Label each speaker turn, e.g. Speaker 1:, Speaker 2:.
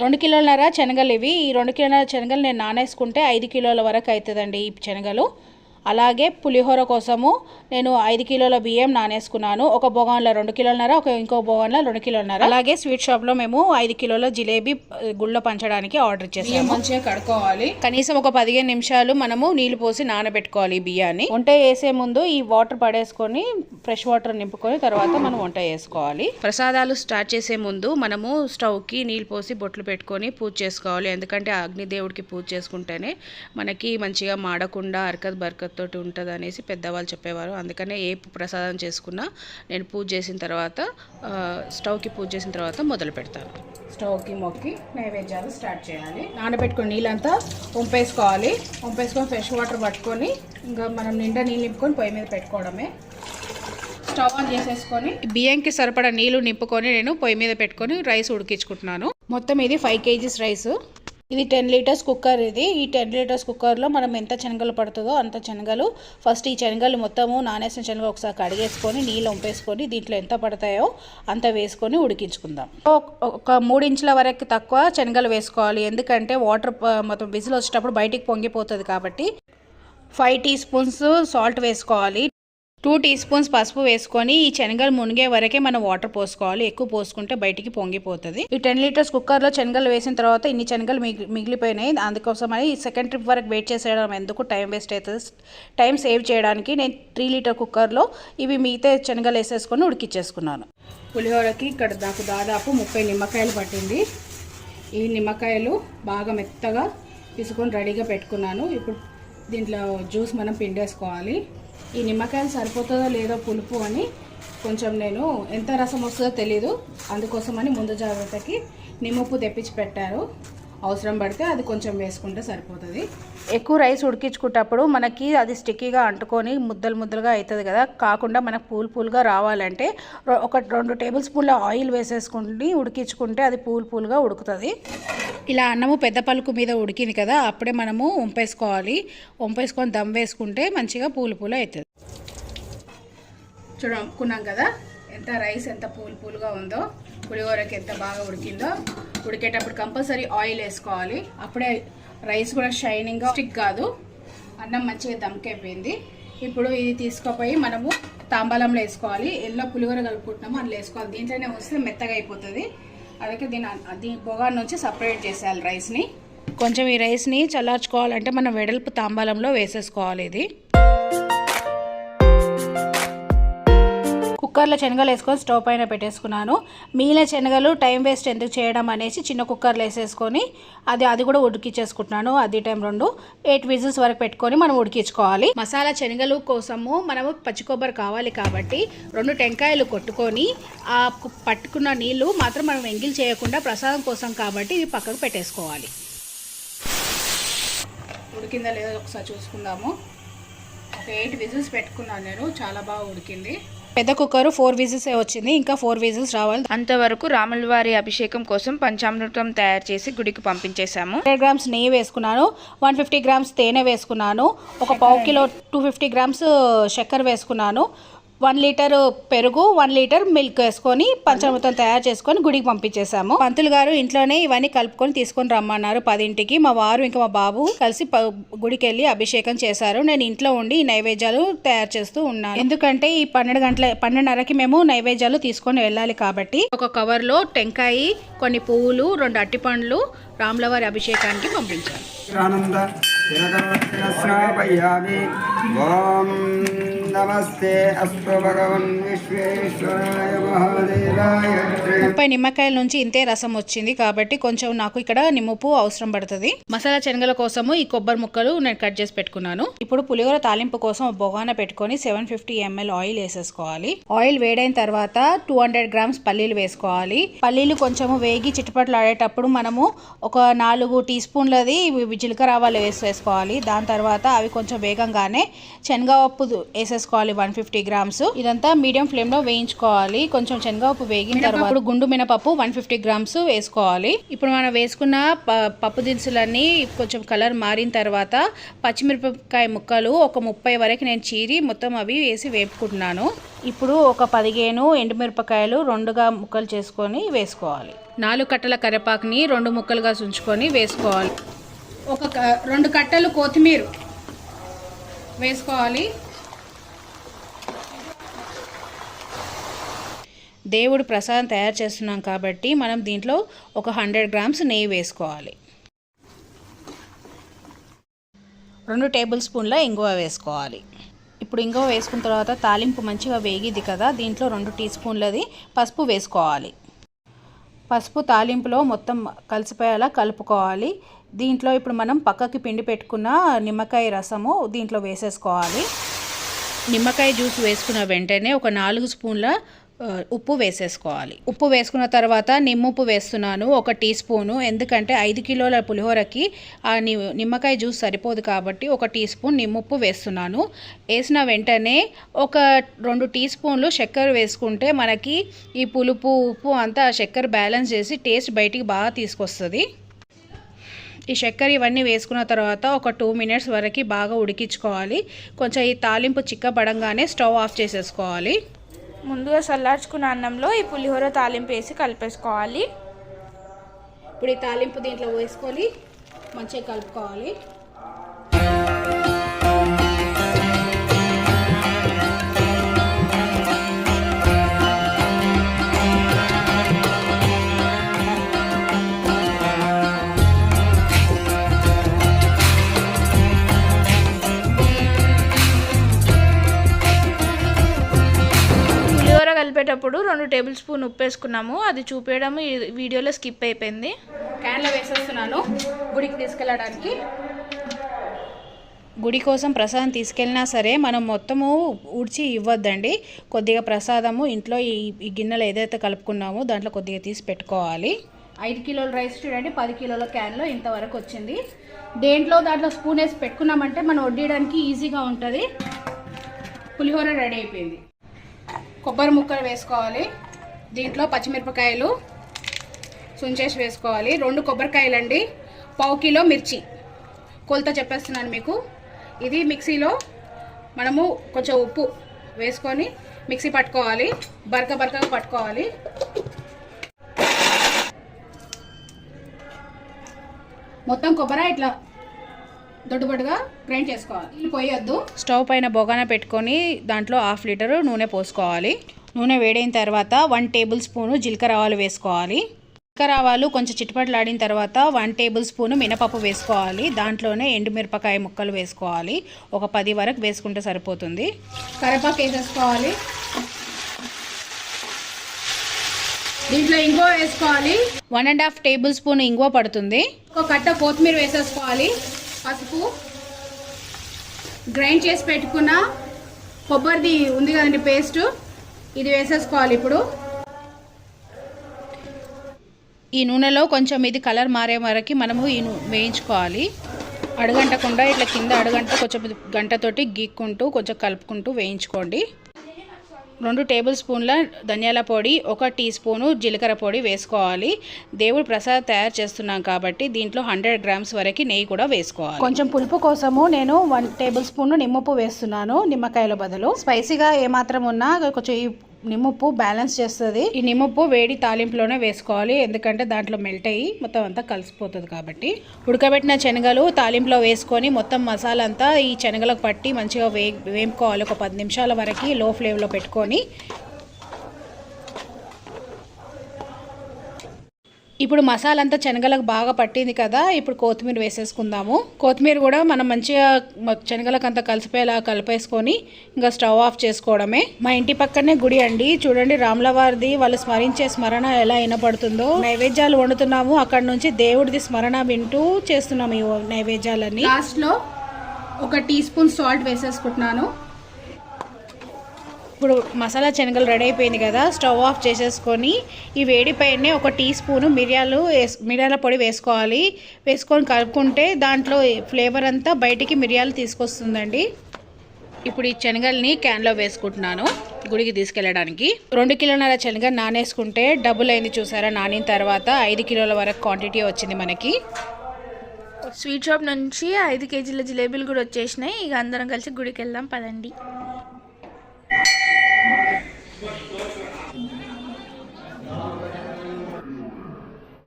Speaker 1: రెండు కిలోలన్నర శనగలు ఇవి. ఈ రెండు కిలోల శనగలు నేను నానేసుకుంటే ఐదు కిలోల వరకు అవుతుందండి ఈ శనగలు. అలాగే పులిహోర కోసము నేను ఐదు కిలోల బియ్యం నానేసుకున్నాను. ఒక బొగాన్లో రెండు కిలోలన్నర ఒక ఇంకో బొగాన్లో రెండు కిలోలన్నర. అలాగే స్వీట్ షాప్లో మేము ఐదు కిలోల జిలేబీ గుళ్ళో పంచడానికి ఆర్డర్ చేసాము మంచిగా కడుక్కోవాలి. కనీసం ఒక పదిహేను నిమిషాలు మనము నీళ్ళు పోసి నానబెట్టుకోవాలి బియ్యాన్ని. వంట వేసే ముందు ఈ వాటర్ పడేసుకొని ఫ్రెష్ వాటర్ నింపుకొని తర్వాత మనం వంట చేసుకోవాలి. ప్రసాదాలు స్టార్ట్ చేసే ముందు మనము స్టవ్కి నీళ్ళు పోసి బొట్లు పెట్టుకొని పూజ చేసుకోవాలి. ఎందుకంటే అగ్నిదేవుడికి పూజ చేసుకుంటేనే మనకి మంచిగా మాడకుండా అరకత్ బరకత్ తోటి ఉంటుంది అనేసి పెద్దవాళ్ళు చెప్పేవారు. అందుకనే ఏ ప్రసాదం చేసుకున్నా నేను పూజ చేసిన తర్వాత స్టవ్కి పూజ చేసిన తర్వాత మొదలు పెడతాను. స్టవ్కి మొక్కి నైవేద్యాలు స్టార్ట్ చేయాలి. నానబెట్టుకుని నీళ్ళంతా వంపేసుకోవాలి. వంపేసుకొని ఫ్రెష్ వాటర్ పట్టుకొని ఇంకా మనం నిండా నీళ్ళు నింపుకొని పొయ్యి మీద పెట్టుకోవడమే. స్టవ్ ఆన్ చేసేసుకొని బియ్యంకి సరిపడా నీళ్ళు నింపుకొని నేను పొయ్యి మీద పెట్టుకొని రైస్ ఉడికించుకుంటున్నాను. మొత్తం ఇది ఫైవ్ కేజీస్ రైస్. ఇది టెన్ లీటర్స్ కుక్కర్ ఇది. ఈ టెన్ లీటర్స్ కుక్కర్లో మనం ఎంత శనగలు పడుతుందో అంత శనగలు. ఫస్ట్ ఈ శనగలు మొత్తము నానేసిన శనగలు ఒకసారి కడిగేసుకొని నీళ్ళు వంపేసుకొని దీంట్లో ఎంత పడతాయో అంత వేసుకొని ఉడికించుకుందాం. ఒక- ఒక మూడు ఇంచుల వరకు తక్కువ శనగలు వేసుకోవాలి. ఎందుకంటే వాటర్ మొత్తం విజిల్ వచ్చేటప్పుడు బయటికి పొంగిపోతుంది కాబట్టి. ఫైవ్ టీ స్పూన్స్ సాల్ట్ వేసుకోవాలి. టూ టీ స్పూన్స్ పసుపు వేసుకొని ఈ శనగలు మునిగే వరకే మనం వాటర్ పోసుకోవాలి. ఎక్కువ పోసుకుంటే బయటికి పొంగిపోతుంది. ఈ టెన్ లీటర్స్ కుక్కర్లో శనగలు వేసిన తర్వాత ఇన్ని శనగలు మిగి మిగిలిపోయినాయి. అందుకోసం అని సెకండ్ ట్రిప్ వరకు వెయిట్ చేసేయడం ఎందుకు టైం వేస్ట్ అవుతుంది. టైం సేవ్ చేయడానికి నేను త్రీ లీటర్ కుక్కర్లో ఇవి మిగతా శనగలు వేసేసుకొని ఉడికిచ్చేసుకున్నాను. పులిహోరకి ఇక్కడ నాకు దాదాపు ముప్పై నిమ్మకాయలు పట్టింది. ఈ నిమ్మకాయలు బాగా మెత్తగా తీసుకొని రెడీగా పెట్టుకున్నాను. ఇప్పుడు దీంట్లో జ్యూస్ మనం పిండేసుకోవాలి. ఈ నిమ్మకాయలు సరిపోతుందో లేదో పులుపు అని కొంచెం నేను ఎంత రసం వస్తుందో తెలీదు. అందుకోసమని ముందు జాగ్రత్తకి నిమ్మప్పు తెప్పించి పెట్టారు. అవసరం పడితే అది కొంచెం వేసుకుంటే సరిపోతుంది. ఎక్కువ రైస్ ఉడికించుకుంటప్పుడు మనకి అది స్టిక్కీగా అంటుకొని ముద్దలు ముద్దలుగా అవుతుంది కదా కాకుండా మనకు పూల్ పూల్గా రావాలంటే ఒక రెండు టేబుల్ స్పూన్ల ఆయిల్ వేసేసుకుని ఉడికించుకుంటే అది పూల్ పూల్గా ఉడుకుతుంది. ఇలా అన్నము పెద్ద పలుకు మీద ఉడికింది కదా అప్పుడే మనము వంపేసుకోవాలి. వంపేసుకొని దమ్ వేసుకుంటే మంచిగా పూలు పూలు అవుతుంది చూడ అనుకున్నాం కదా ఎంత రైస్ ఎంత పూలు పూలుగా ఉందో. పులిహోరకి ఎంత బాగా ఉడికిందో ఉడికేటప్పుడు కంపల్సరీ ఆయిల్ వేసుకోవాలి. అప్పుడే రైస్ కూడా షైనింగ్గా స్టిక్ కాదు. అన్నం మంచిగా దమ్కైపోయింది ఇప్పుడు ఇది తీసుకుపోయి మనము తాంబాలంలో వేసుకోవాలి. ఎల్లో పులిహోర కలుపుకుంటున్నాము అందులో వేసుకోవాలి. దీంట్లోనే వస్తే మెత్తగా అయిపోతుంది. అందుకే దీని దీని పొగా నుంచి సపరేట్ చేసేయాలి రైస్ని. కొంచెం ఈ రైస్ని చల్లార్చుకోవాలంటే మనం వెడల్పు తాంబాలంలో వేసేసుకోవాలి ఇది. కుక్కర్లో శనగలు వేసుకొని స్టవ్ పైన పెట్టేసుకున్నాను. మిగిలిన శనగలు టైం వేస్ట్ ఎందుకు చేయడం అనేసి చిన్న కుక్కర్లో వేసేసుకొని అది అది కూడా ఉడికిచ్చేసుకుంటున్నాను అది టైం రెండు. ఎయిట్ విజిల్స్ వరకు పెట్టుకొని మనం ఉడికించుకోవాలి. మసాలా శనగలు కోసము మనము పచ్చి కొబ్బరి కావాలి కాబట్టి రెండు టెంకాయలు కొట్టుకొని ఆ పట్టుకున్న నీళ్ళు మాత్రం మనం ఎంగిల్ చేయకుండా ప్రసాదం కోసం కాబట్టి ఇది పక్కకు పెట్టేసుకోవాలి. ఉడికిందా లేదో ఒకసారి చూసుకుందాము. ఒక ఎయిట్ విజిల్స్ పెట్టుకున్నాను నేను. చాలా బాగా ఉడికింది. పెద్ద కుక్కర్ ఫోర్ విజిల్స్ వచ్చింది ఇంకా ఫోర్ విజిల్స్ రావాలి.
Speaker 2: అంతవరకు రాముల వారి అభిషేకం కోసం పంచామృతం తయారు చేసి గుడికి పంపించేశాము.
Speaker 1: హండ్రెడ్ గ్రామ్స్ నెయ్యి వేసుకున్నాను వన్ ఫిఫ్టీ గ్రామ్స్ తేనె వేసుకున్నాను ఒక పావు కిలో టూ ఫిఫ్టీ గ్రామ్స్ చక్కెర వేసుకున్నాను వన్ లీటర్ పెరుగు వన్ లీటర్ మిల్క్ వేసుకొని పంచామృతం తయారు చేసుకొని గుడికి పంపించేశాము. పంతులు గారు ఇంట్లోనే ఇవన్నీ కలుపుకొని తీసుకొని రమ్మన్నారు పదింటికి. మా వారు ఇంకా మా బాబు కలిసి ప- గుడికి వెళ్ళి అభిషేకం చేశారు. నేను ఇంట్లో ఉండి నైవేద్యాలు తయారు చేస్తూ ఉన్నాను. ఎందుకంటే ఈ పన్నెండు గంటల పన్నెండున్నరకి మేము నైవేద్యాలు తీసుకొని వెళ్ళాలి కాబట్టి. ఒక కవర్లో టెంకాయ కొన్ని పువ్వులు రెండు అట్టిపండ్లు రాములవారి అభిషేకానికి పంపించాను
Speaker 3: ఆనంద ఓం నమస్తే అస్తు భగవన్ విశ్వేశ్వరాయ మహాదేవాయ
Speaker 1: ముప్పై నిమ్మకాయల నుంచి ఇంతే రసం వచ్చింది కాబట్టి కొంచెం నాకు ఇక్కడ నిమ్మపు అవసరం పడుతుంది. మసాలా శనగల కోసము ఈ కొబ్బరి ముక్కలు నేను కట్ చేసి పెట్టుకున్నాను. ఇప్పుడు పులిహోర తాలింపు కోసం ఒక బొగాన పెట్టుకొని సెవెన్ ఫిఫ్టీ ఎంఎల్ ఆయిల్ వేసేసుకోవాలి. ఆయిల్ వేడైన తర్వాత టూ హండ్రెడ్ గ్రామ్స్ పల్లీలు వేసుకోవాలి. పల్లీలు కొంచెము వేగి చిట్టుపట్లు ఆడేటప్పుడు మనము ఒక నాలుగు టీ స్పూన్లది జీలకర్ర ఆవాలు వేసేసుకోవాలి. దాని తర్వాత అవి కొంచెం వేగంగానే శనగపప్పు వేసేసుకోవాలి వన్ ఫిఫ్టీ గ్రామ్స్. ఇదంతా మీడియం ఫ్లేమ్లో వేయించుకోవాలి. కొంచెం శనగపప్పు వేగిన తర్వాత ఇప్పుడు గుండు మినపప్పు వన్ ఫిఫ్టీ గ్రామ్స్ వేసుకోవాలి. ఇప్పుడు మనం వేసుకున్న పప్పు దినుసులన్నీ కొంచెం కలర్ మారిన తర్వాత పచ్చిమిరపకాయ ముక్కలు ఒక ముప్పై వరకు నేను చీరి మొత్తం అవి వేసి వేపుకుంటున్నాను. ఇప్పుడు ఒక పదిహేను ఎండుమిరపకాయలు రెండుగా ముక్కలు చేసుకొని వేసుకోవాలి. నాలుగు కట్టల కరివేపాకుని రెండు ముక్కలుగా ఉంచుకొని వేసుకోవాలి. ఒక రెండు కట్టలు కొత్తిమీర వేసుకోవాలి. దేవుడు ప్రసాదం తయారు చేస్తున్నాం కాబట్టి మనం దీంట్లో ఒక హండ్రెడ్ గ్రామ్స్ నెయ్యి వేసుకోవాలి. రెండు టేబుల్ స్పూన్ల ఇంగువ వేసుకోవాలి. ఇప్పుడు ఇంగువ వేసుకున్న తర్వాత తాలింపు మంచిగా వేగిది కదా దీంట్లో రెండు టీ స్పూన్లది పసుపు వేసుకోవాలి. పసుపు తాలింపులో మొత్తం కలిసిపోయేలా కలుపుకోవాలి. దీంట్లో ఇప్పుడు మనం పక్కకి పిండి పెట్టుకున్న నిమ్మకాయ రసము దీంట్లో వేసేసుకోవాలి. నిమ్మకాయ జ్యూస్ వేసుకున్న వెంటనే ఒక నాలుగు స్పూన్ల ఉప్పు వేసేసుకోవాలి. ఉప్పు వేసుకున్న తర్వాత నిమ్ముప్పు వేస్తున్నాను ఒక టీ స్పూను. ఎందుకంటే ఐదు కిలోల పులిహోరకి ఆ నిమ్మకాయ జ్యూస్ సరిపోదు కాబట్టి ఒక టీ స్పూన్ నిమ్ముప్పు వేస్తున్నాను. వేసిన వెంటనే ఒక రెండు టీ స్పూన్లు చక్కెర వేసుకుంటే మనకి ఈ పులుపు ఉప్పు అంతా చక్కెర బ్యాలెన్స్ చేసి టేస్ట్ బయటికి బాగా తీసుకొస్తుంది. ఈ చక్కెర ఇవన్నీ వేసుకున్న తర్వాత ఒక టూ మినిట్స్ వరకు బాగా ఉడికించుకోవాలి. కొంచెం ఈ తాలింపు చిక్కబడంగానే స్టవ్ ఆఫ్ చేసేసుకోవాలి.
Speaker 2: ముందుగా చల్లార్చుకున్న అన్నంలో ఈ పులిహోర తాలింపు వేసి కలిపేసుకోవాలి.
Speaker 1: ఇప్పుడు ఈ తాలింపు దీంట్లో వేసుకొని మంచిగా కలుపుకోవాలి.
Speaker 2: కలిపేటప్పుడు రెండు టేబుల్ స్పూన్ ఉప్పు వేసుకున్నాము అది చూపించడం ఈ వీడియోలో స్కిప్ అయిపోయింది.
Speaker 1: క్యాన్లో వేసేస్తున్నాను. గుడికి తీసుకెళ్ళడానికి. గుడి కోసం ప్రసాదం తీసుకెళ్ళినా సరే మనం మొత్తము ఊడ్చి ఇవ్వద్దండి. కొద్దిగా ప్రసాదము ఇంట్లో ఈ ఈ గిన్నెలో ఏదైతే కలుపుకున్నామో దాంట్లో కొద్దిగా తీసి పెట్టుకోవాలి. ఐదు కిలోల రైస్ చూడండి. పది కిలోల క్యాన్లో ఇంతవరకు వచ్చింది. దేంట్లో దాంట్లో స్పూన్ వేసి పెట్టుకున్నామంటే మనం వడ్డీయడానికి ఈజీగా ఉంటుంది. పులిహోర రెడీ అయిపోయింది. కొబ్బరి ముక్కలు వేసుకోవాలి. దీంట్లో పచ్చిమిరపకాయలు సుంచేసి వేసుకోవాలి. రెండు కొబ్బరికాయలండి. పావు కిలో మిర్చి. కొలత చెప్పేస్తున్నాను మీకు. ఇది మిక్సీలో మనము కొంచెం ఉప్పు వేసుకొని మిక్సీ పట్టుకోవాలి. బరక బరకగా పట్టుకోవాలి. మొత్తం కొబ్బరి ఇట్లా దొడ్డుబొడ్డుగా గ్రైండ్ చేసుకోవాలి. పోయొద్దు. స్టవ్ పైన బొగాన పెట్టుకొని దాంట్లో హాఫ్ లీటర్ నూనె పోసుకోవాలి. నూనె వేడైన తర్వాత వన్ టేబుల్ స్పూను జీలకర్ర ఆవాలు వేసుకోవాలి. జీలకర్ర ఆవాలు కొంచెం చిటపట్లాడిన తర్వాత వన్ టేబుల్ స్పూను మినపప్పు వేసుకోవాలి. దాంట్లోనే ఎండుమిరపకాయ ముక్కలు వేసుకోవాలి. ఒక పది వరకు వేసుకుంటే సరిపోతుంది. కరివేపాకు వేసేసుకోవాలి. దీంట్లో ఇంగువ వేసుకోవాలి. One and half tablespoon ఇంగువ పడుతుంది. ఒక కట్ట కొత్తిమీర వేసేసుకోవాలి. పసుపు గ్రైండ్ చేసి పెట్టుకున్న కొబ్బరిది ఉంది కదండి పేస్ట్. ఇది వేసేసుకోవాలి ఇప్పుడు. ఈ నూనెలో కొంచెం ఇది కలర్ మారే వరకు మనము ఈ నూ- వేయించుకోవాలి. అడగంటకుండా ఇట్లా కింద అడగంట కొంచెం గంటతోటి గీక్కుంటూ కొంచెం కలుపుకుంటూ వేయించుకోండి. రెండు టేబుల్ స్పూన్ల ధనియాల పొడి ఒక టీ స్పూను జీలకర్ర పొడి వేసుకోవాలి. దేవుడు ప్రసాద్ తయారు చేస్తున్నాం కాబట్టి దీంట్లో హండ్రెడ్ గ్రామ్స్ వరకు నెయ్యి కూడా వేసుకోవాలి. కొంచెం పులుపు కోసము నేను వన్ టేబుల్ స్పూన్ నిమ్మపు వేస్తున్నాను నిమ్మకాయల బదులు. స్పైసీగా ఏమాత్రం ఉన్నా కొంచెం నిమ్మప్పు బ్యాలెన్స్ చేస్తుంది. ఈ నిమ్మప్పు వేడి తాలింపులోనే వేసుకోవాలి. ఎందుకంటే దాంట్లో మెల్ట్ అయ్యి మొత్తం అంతా కలిసిపోతుంది కాబట్టి. ఉడకబెట్టిన శనగలు తాలింపులో వేసుకొని మొత్తం మసాలా అంతా ఈ శనగలకు పట్టి మంచిగా వే వేపుకోవాలి. ఒక పది నిమిషాల వరకు లో ఫ్లేమ్లో పెట్టుకొని ఇప్పుడు మసాలా అంతా శనగలకు బాగా పట్టింది కదా ఇప్పుడు కొత్తిమీర వేసేసుకుందాము. కొత్తిమీర కూడా మనం మంచిగా శనగలకు అంతా కలిసిపోయేలా కలిపేసుకొని ఇంకా స్టవ్ ఆఫ్ చేసుకోవడమే. మా ఇంటి పక్కనే గుడి అండి. చూడండి రాములవారిది వాళ్ళు స్మరించే స్మరణ ఎలా వినపడుతుందో. నైవేద్యాలు వండుతున్నాము. అక్కడ నుంచి దేవుడిది స్మరణ వింటూ చేస్తున్నాము ఈ నైవేద్యాలన్నీ. లాస్ట్లో ఒక టీ స్పూన్ సాల్ట్ వేసేసుకుంటున్నాను. ఇప్పుడు మసాలా శనగలు రెడీ అయిపోయింది కదా స్టవ్ ఆఫ్ చేసేసుకొని ఈ వేడిపైనే ఒక టీ స్పూను మిరియాలు వేస్- మిరియాల పొడి వేసుకోవాలి. వేసుకొని కలుపుకుంటే దాంట్లో ఫ్లేవర్ అంతా బయటికి మిరియాలు తీసుకొస్తుందండి. ఇప్పుడు ఈ శనగల్ని క్యాన్లో వేసుకుంటున్నాను గుడికి తీసుకెళ్ళడానికి. రెండు కిలోన్నర శనగ నానేసుకుంటే డబుల్ అయింది చూసారా నానిన తర్వాత ఐదు కిలోల వరకు క్వాంటిటీ వచ్చింది మనకి.
Speaker 2: స్వీట్ షాప్ నుంచి ఐదు కేజీల జిలేబీలు కూడా వచ్చేసినాయి. ఇక అందరం కలిసి గుడికి వెళ్దాం పదండి.